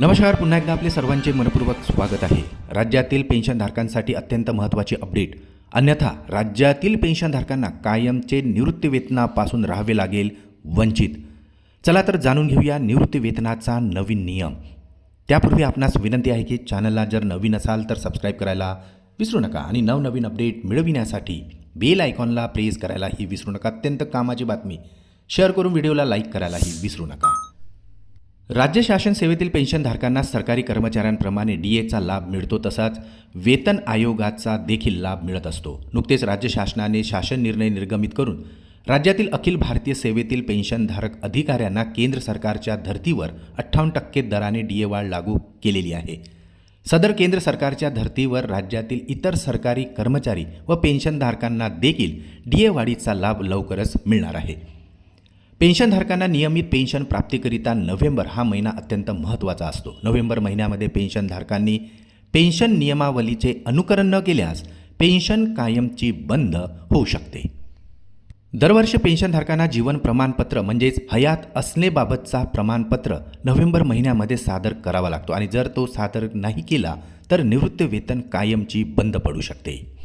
नमस्कार पुन्हा एकदा आपले सर्वांचे मनपूर्वक स्वागत आहे. राज्यातील पेन्शनधारकांसाठी अत्यंत महत्त्वाची अपडेट. अन्यथा राज्यातील पेन्शनधारकांना कायमचे निवृत्तीवेतनापासून राहावे लागेल वंचित. चला तर जाणून घेऊया निवृत्तीवेतनाचा नवीन नियम. त्यापूर्वी आपणास विनंती आहे की चॅनलला जर नवीन असाल तर सबस्क्राईब करायला विसरू नका आणि नवनवीन अपडेट मिळविण्यासाठी बेल आयकॉनला प्रेस करायलाही विसरू नका. अत्यंत कामाची बातमी. शेअर करून व्हिडिओला लाईक करायलाही विसरू नका. राज्य शासन सेवेतील पेन्शनधारकांना सरकारी कर्मचाऱ्यांप्रमाणे डी एचा लाभ मिळतो तसाच वेतन आयोगाचा देखील लाभ मिळत असतो. नुकतेच राज्य शासनाने शासन निर्णय निर्गमित करून राज्यातील अखिल भारतीय सेवेतील पेन्शनधारक अधिकाऱ्यांना केंद्र सरकारच्या धर्तीवर अठ्ठावन्न टक्के दराने डी ए वाढ लागू केलेली आहे. सदर केंद्र सरकारच्या धर्तीवर राज्यातील इतर सरकारी कर्मचारी व पेन्शनधारकांना देखील डी ए वाढीचा लाभ लवकरच मिळणार आहे. पेन्शनधारकांना नियमित पेन्शन प्राप्तीकरिता नोव्हेंबर हा महिना अत्यंत महत्त्वाचा असतो. नोव्हेंबर महिन्यामध्ये पेन्शनधारकांनी पेन्शन नियमावलीचे अनुकरण न केल्यास पेन्शन कायमची बंद होऊ शकते. दरवर्षी पेन्शनधारकांना जीवन प्रमाणपत्र म्हणजेच हयात असणेबाबतचा प्रमाणपत्र नोव्हेंबर महिन्यामध्ये सादर करावा लागतो आणि जर तो सादर नाही केला तर निवृत्ती वेतन कायमची बंद पडू शकते.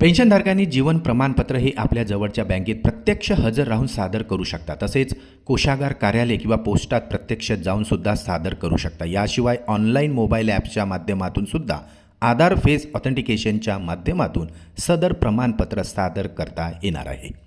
पेन्शनधारकांनी जीवन प्रमाणपत्र हे आपल्या जवळच्या बँकेत प्रत्यक्ष हजर राहून सादर करू शकता तसेच कोशागार कार्यालय किंवा पोस्टात प्रत्यक्ष जाऊन सुद्धा सादर करू शकता. याशिवाय ऑनलाईन मोबाईल ॲप्सच्या माध्यमातून सुद्धा आधार फेस ऑथेंटिकेशनच्या माध्यमातून सदर प्रमाणपत्र सादर करता येणार आहे.